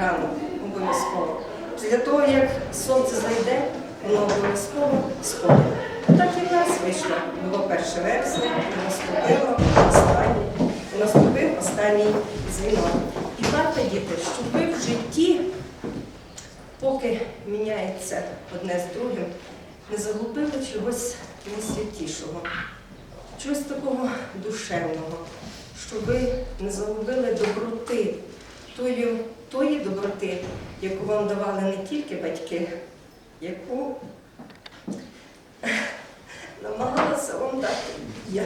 ранок обов'язково. Після того, як сонце зайде, воно обов'язково сходить. Так і в нас вийшло. Було 1 вересня, наступило останнє, і наступив останній дзвінок. І варто, діти, щоб ви в житті, поки міняється одне з другим, не загубили чогось найсвятішого, чогось такого душевного, щоб ви не загубили доброти, тої, тої доброти, яку вам давали не тільки батьки, яку намагалася вам дати я.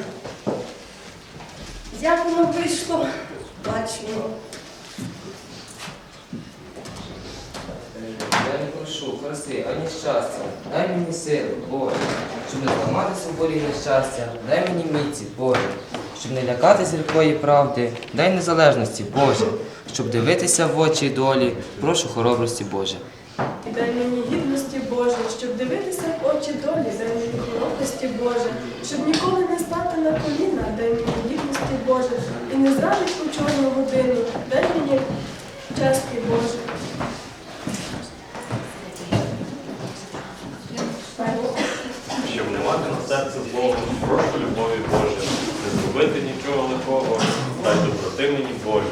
Як воно вийшло, бачимо. Я не прошу краси, ані щастя. Дай мені сили, Боже, щоб не зламатися в болі нещастя, дай мені міці, Боже, щоб не лякатись легкої правди, дай незалежності, Боже, щоб дивитися в очі долі, прошу хоробрості, Боже. І дай мені гідності Боже, щоб дивитися в очі долі, дай мені хоробрості Боже, щоб ніколи не стати на коліна, дай мені гідності Боже, і не зрадить у чорну годину, дай мені частки Боже. щоб не мати на серце злого, прошу любові Боже, не зробити нічого лихого, дай доброти мені Боже,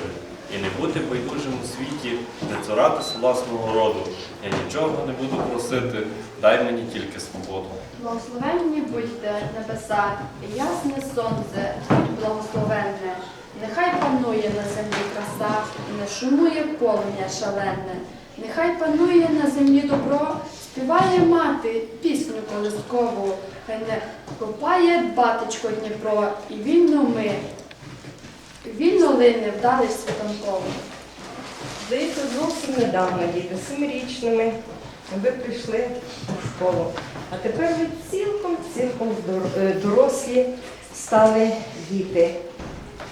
і не бути байдужим у світі, не цуратися власного роду. Я нічого не буду просити, дай мені тільки свободу. Благословенні будьте небеса, і ясне сонце, благословенне. Нехай панує на землі краса, не шумує полум'я шалене. Нехай панує на землі добро, співає мати пісню колискову, хай не копає батечко Дніпро, і вільно ми, вільно лине вдалий світанково. Здається, зовсім недавно діти, семирічними, ви прийшли у школу. А тепер ви цілком-цілком е, дорослі стали діти.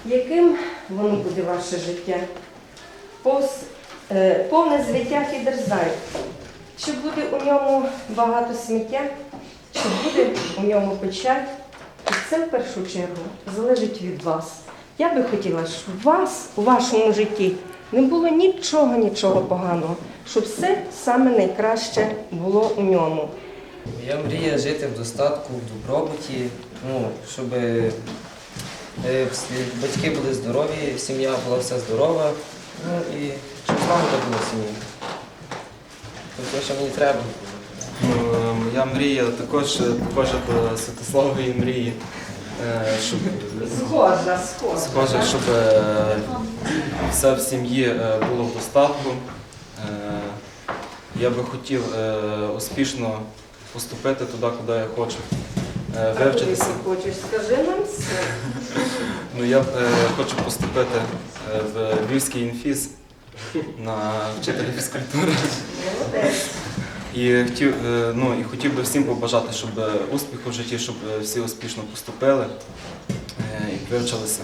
Яким воно буде ваше життя? Повз, е, повне звиття і дерзай. Чи буде у ньому багато сміття, чи буде у ньому печаль? Це в першу чергу залежить від вас. Я би хотіла, щоб у вас у вашому житті не було нічого, нічого поганого, щоб все саме найкраще було у ньому. Я мрію жити в достатку, в добробуті, ну, щоб е, батьки були здорові, сім'я була вся здорова, ну і щоб злагода була сім'ї. Тобто, що мені треба. Ну, Моя мрія також, також до Святославової мрії, е, щоб Схожа, схожа. схоже, щоб е, все в сім'ї е, було в достатку. Е, Я би хотів е, успішно поступити туди, куди я хочу. Е, А куди Вивчитися. ти хочеш, скажи нам все. Ну, я е, хочу поступити е, в Львівський інфіз на вчителя фізкультури. Молодець. І хотів, е, ну, і хотів би всім побажати, щоб е, успіху в житті, щоб е, всі успішно поступили і вивчилися.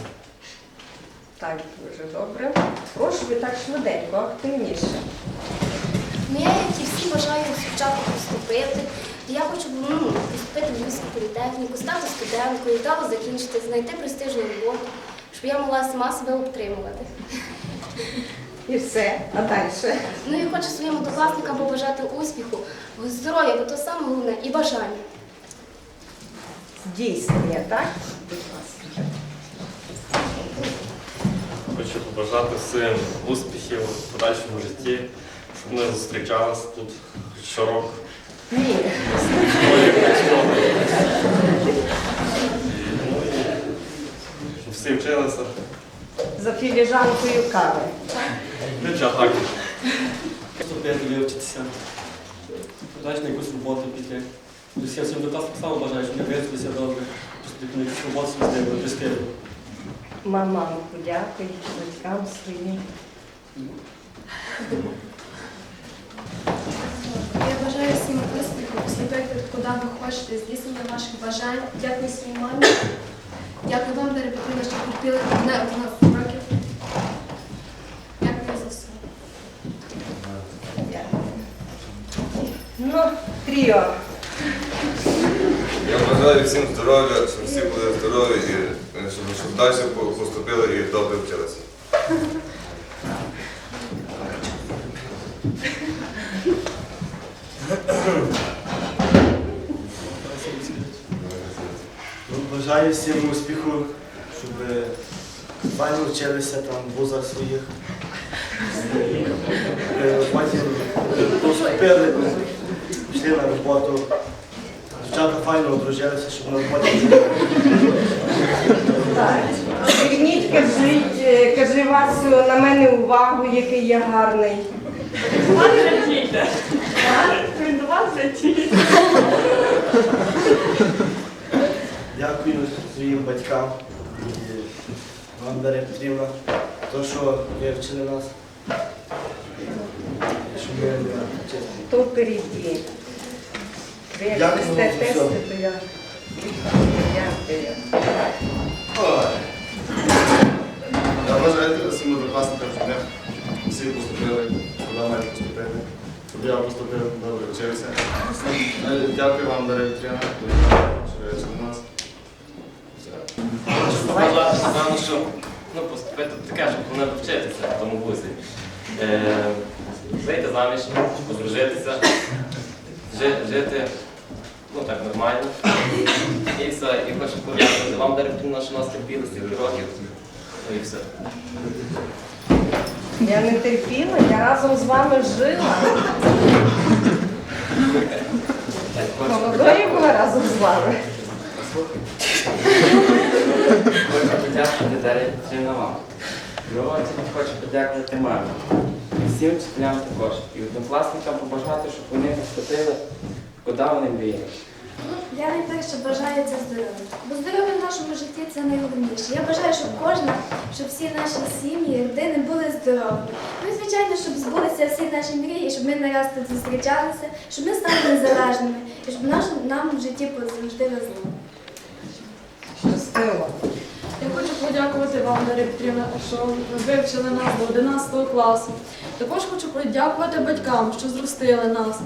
Так, дуже добре. Прошу ви так швиденько, активніше. Ну, я, як і всі, бажаю спочатку поступити. Я хочу ну, поступити в Львівську політехніку, стати студенткою, вдало закінчити, знайти престижну роботу, щоб я могла сама себе утримувати. І все, а далі. Ну і хочу своїм однокласникам побажати успіху, здоров'я, бо то саме головне, і бажання. Здійснення, так? Будь ласка. Хочу побажати всім успіхів в подальшому житті, щоб ми зустрічалися тут щороку. Ні. Ну, всі вчилися. За філіжанкою кави. Хоча так. Вступити, вивчитися, подати на якусь роботу піти. Тобто я всім до так само бажаю, щоб не вивчитися добре, поступити на якусь роботу собі знайти, престижну. Мама, подякуй батькам своїм. Я бажаю всім успіху, вступити куди ви хочете, здійснення ваших бажань. Дякую своїй мамі. Дякую вам, Петрівна, що терпіли мене 11 років. Дякую за все. Тріо. Я бажаю всім здоров'я, щоб всі були здорові і е, щоб, щоб далі поступили і добре вчилися. Ну, Бажаю всім успіху, щоб файно вчилися там в вузах своїх. Е, Потім е, поступили, пішли на роботу. Дівчата файно одружилися, щоб на роботі. Зверніть, кажіть, е, кажи Васю, на мене увагу, який я гарний. Дякую своїм батькам і вам, Дар'я Петрівна, то, що ви вчили нас. І Щоб ми чесно. То впереді. Ви як Дякую дасте за тести, все. то я. Дякую. Я бажаю всім однокласникам, щоб ми всі поступили, куди мають поступити, щоб я поступив, добре вчився. Е, Дякую вам, Дар'я Вітряна, що ви вчили нас. Побажати, напевно, що ну, поступити таке, щоб вони вчитися в тому вузі. Е, вийти заміж, одружитися, жи- жити ну, так нормально. І все. І хочу подякувати вам, Дар'я Петрівна, що нас терпіли стільки років. Ну і все. Я не терпіла, я разом з вами жила. Молодою була разом з вами. Хочу подякувати Дар'я Петрівна вам. Хочу подякувати мамі. Всім вчителям також. І однокласникам побажати, щоб вони поступили, куди вони мріяли. Я найперше бажаю це здоров'я. Бо здоров'я в нашому житті це найголовніше. Я бажаю, щоб кожна, щоб всі наші сім'ї, родини були здорові. Ну і звичайно, щоб збулися всі наші мрії, щоб ми не раз тут зустрічалися, щоб ми стали незалежними і щоб наш, нам в житті завжди везло. Щасливо. Я хочу подякувати вам, Дар'я Петрівна, що ви вивчили нас до 11 класу. Також хочу подякувати батькам, що зростили нас.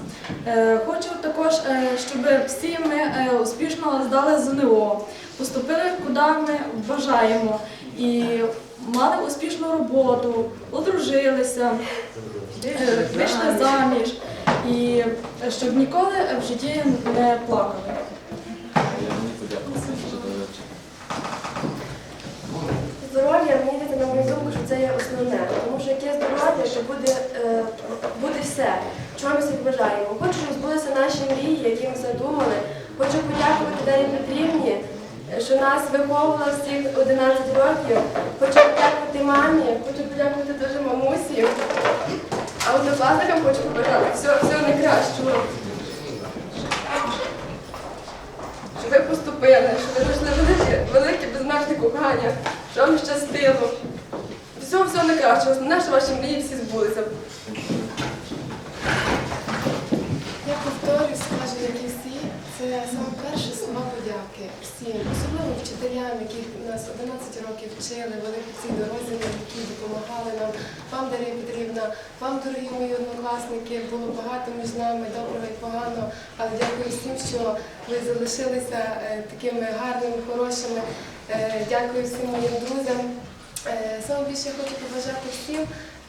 Е, Хочу також, е, щоб всі ми е, успішно здали ЗНО, поступили куди ми бажаємо і мали успішну роботу, одружилися, вийшли заміж і щоб ніколи в житті не плакали. Я мені подякувати, що ви вивчили. Здоров'я, мені йдеться на мою думку, що це є основне. Тому що яке здоров'я, то буде, е, буде все, чого ми всіх бажаємо. Хочу, щоб збулися наші мрії, які ми задумали. Хочу подякувати Дар'ї Петрівні, що нас виховувала всіх 11 років. Хочу подякувати мамі, хочу подякувати дуже мамусі. А однокласникам хочу побажати всього, всього найкращого. Щоб ви поступили, щоб ви знайшли велике, безмежне кохання, щоб вам щастило. Всього, всього найкращого. Основне, що ваші мрії всі збулися. Я повторюю, скажу, як і всі, це саме перше слова подяки всім, особливо вчителям, які нас 11 років вчили, вели по цій дорозі, які допомагали нам. Вам, Дар'я Петрівна, вам, дорогі мої однокласники, було багато між нами, доброго і поганого, але дякую всім, що ви залишилися е, такими гарними, хорошими. Е, Дякую всім моїм друзям. Е, Саме більше я хочу побажати всім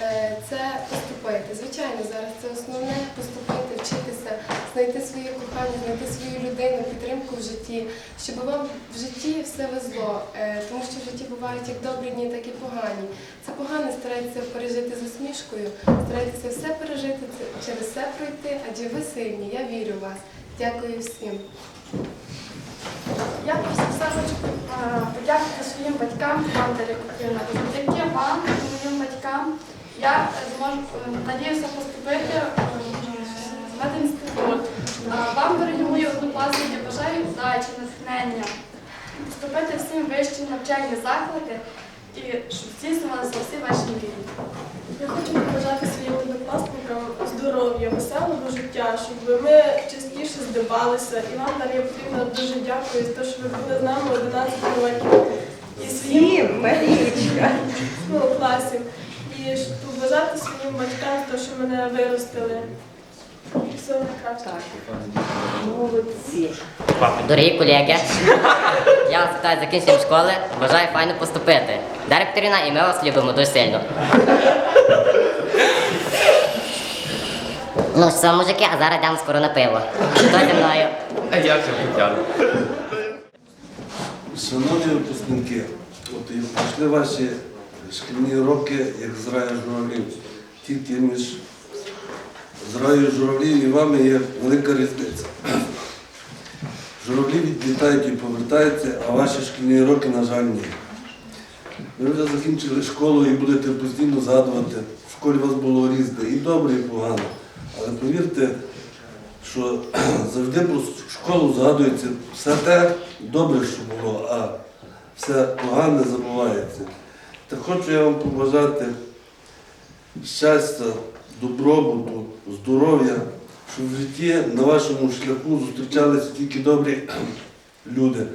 е, це поступити. Звичайно, зараз це основне поступити, вчитися, знайти своє кохання, знайти свою людину, підтримку в житті, щоб вам в житті все везло, Е, тому що в житті бувають як добрі дні, так і погані. Це погане старайтеся пережити з усмішкою, старайтеся все пережити, через все пройти, адже ви сильні. Я вірю в вас. Дякую всім. Я за все хочу подякувати своїм батькам, вам Петрівна. Завдяки вам, моїм батькам, я зможу е, надіюся поступити в медінститут. Е, Вам, дорогі мої однокласники, бажаю удачі, натхнення, поступити всі вищі навчальні заклади і щоб здійснювалися всі ваші мрії. Я хочу побажати своїм однокласникам здоров'я, веселого життя, щоб ми частіше здивалися. І вам, Дар'я Петрівна, дуже дякую за те, що ви були з нами 11 років. І своїм ну, класів. І щоб побажати своїм батькам, те, що мене виростили. Все найкраще. Молодці. Дорогі колеги, я вас вітаю з закінченням школи, бажаю файно поступити. Директоріна і ми вас любимо дуже сильно. Ну що, мужики, а зараз йдемо скоро на пиво. Хто зі мною? А як же Тетяна? Шановні випускники, от і пройшли ваші шкільні роки, як з раю журавлів. Тільки між з раю журавлів і вами є велика різниця. Журавлі відлітають і повертаються, а ваші шкільні роки, на жаль, ні. Ви вже закінчили школу і будете постійно згадувати. В школі у вас було різне, і добре, і погано. Але повірте, що завжди про школу згадується все те добре, що було, а все погане забувається. Та хочу я вам побажати щастя, добробуту, здоров'я, щоб в житті на вашому шляху зустрічалися тільки добрі люди,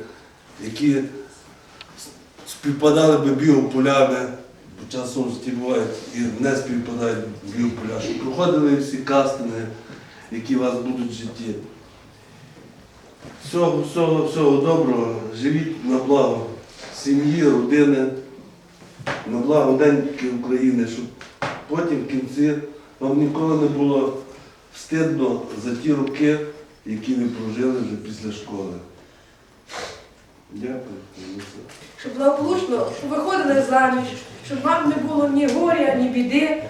які співпадали би біополями, часом в бувають і не співпадають біополя, щоб проходили всі кастинги, які у вас будуть в житті. Всього, всього, всього доброго, живіть на благо сім'ї, родини, на благо деньки України, щоб потім в кінці вам ніколи не було стидно за ті роки, які ви прожили вже після школи. Дякую. Щоб благополучно виходили заміж, щоб вам не було ні горя, ні біди.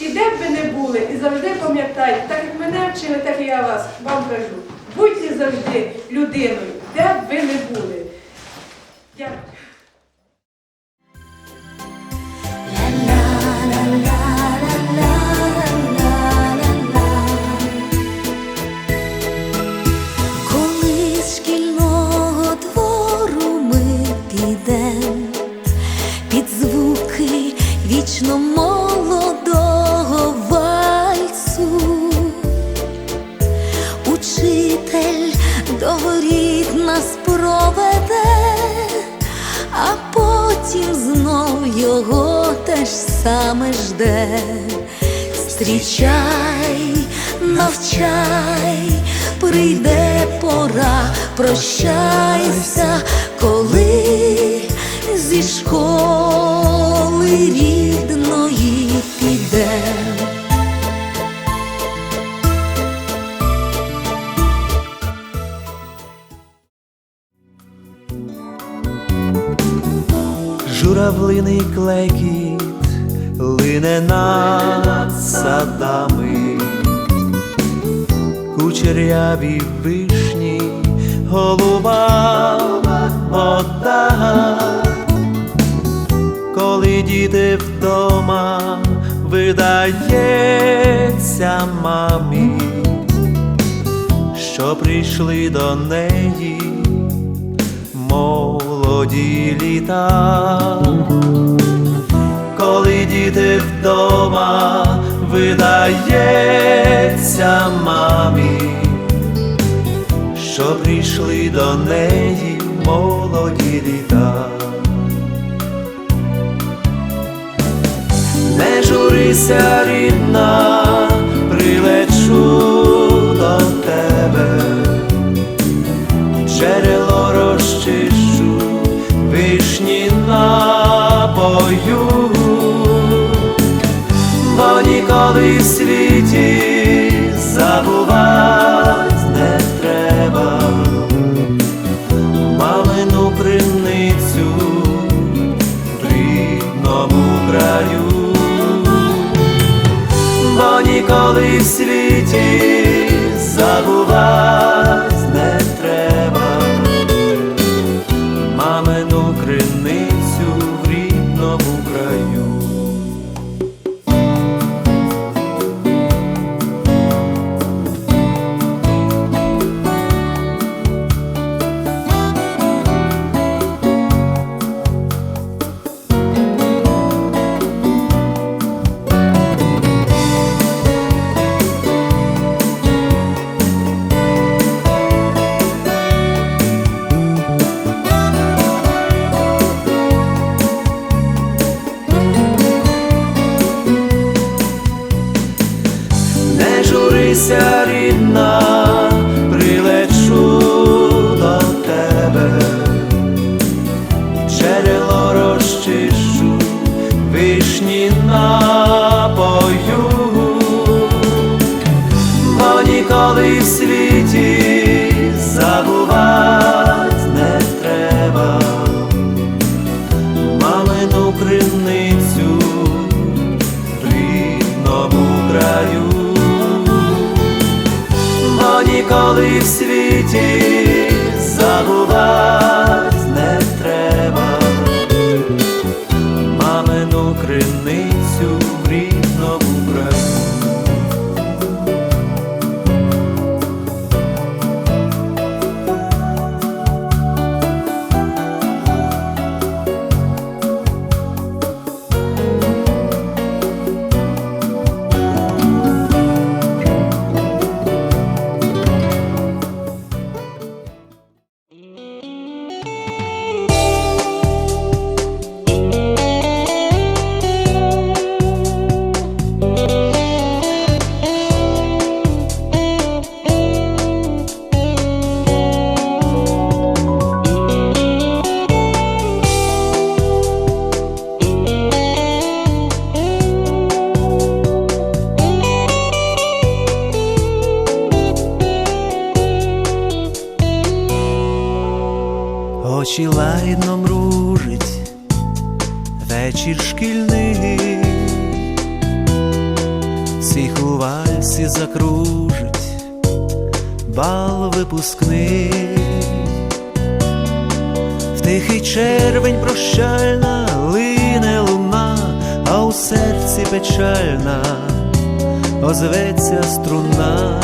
І де б ви не були, і завжди пам'ятайте, так як мене вчили, так і я вас вам кажу. Будьте завжди людиною, де б ви не були. Дякую. Теж саме жде. Зустрічай, навчай, прийде пора, прощайся, коли зі школи рідної піде. Журавлиний клекіт лине над садами, кучеряві вишні, голуба вода, коли діти вдома видається мамі, що прийшли до неї молоді літа, коли діти вдома видається мамі, що прийшли до неї молоді літа. Не журися, рідна, в світі забувать не треба. Малину криницю в рідному краю, бо ніколи в світі тихий червень прощальна лине луна, а у серці печальна озветься струна.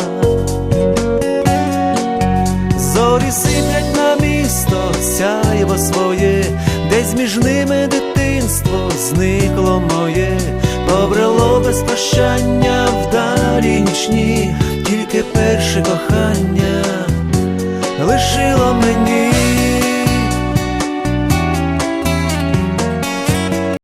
Зорі сиплять на місто, сяєво своє, десь між ними дитинство зникло моє, побрело без прощання вдалі нічні, тільки перше кохання лишило мені